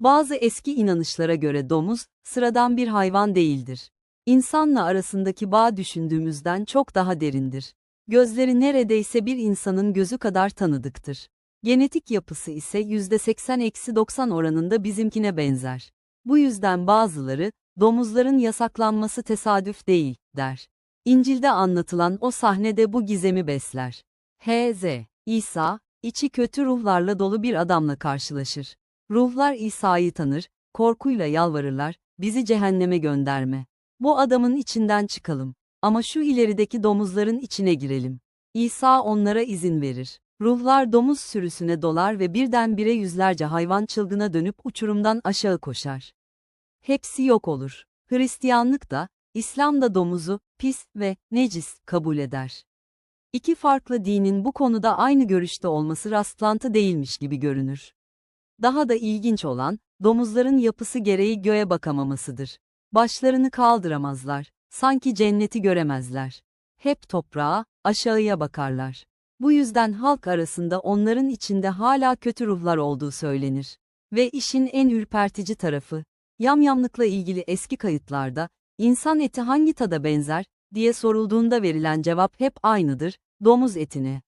Bazı eski inanışlara göre domuz, sıradan bir hayvan değildir. İnsanla arasındaki bağ düşündüğümüzden çok daha derindir. Gözleri neredeyse bir insanın gözü kadar tanıdıktır. Genetik yapısı ise %80-90 oranında bizimkine benzer. Bu yüzden bazıları, domuzların yasaklanması tesadüf değil, der. İncil'de anlatılan o sahnede bu gizemi besler. H.Z. İsa, içi kötü ruhlarla dolu bir adamla karşılaşır. Ruhlar İsa'yı tanır, korkuyla yalvarırlar, bizi cehenneme gönderme. Bu adamın içinden çıkalım. Ama şu ilerideki domuzların içine girelim. İsa onlara izin verir. Ruhlar domuz sürüsüne dolar ve birdenbire yüzlerce hayvan çılgına dönüp uçurumdan aşağı koşar. Hepsi yok olur. Hristiyanlık da, İslam da domuzu, pis ve necis kabul eder. İki farklı dinin bu konuda aynı görüşte olması rastlantı değilmiş gibi görünür. Daha da ilginç olan, domuzların yapısı gereği göğe bakamamasıdır. Başlarını kaldıramazlar, sanki cenneti göremezler. Hep toprağa, aşağıya bakarlar. Bu yüzden halk arasında onların içinde hala kötü ruhlar olduğu söylenir. Ve işin en ürpertici tarafı, yamyamlıkla ilgili eski kayıtlarda, insan eti hangi tada benzer, diye sorulduğunda verilen cevap hep aynıdır, domuz etine.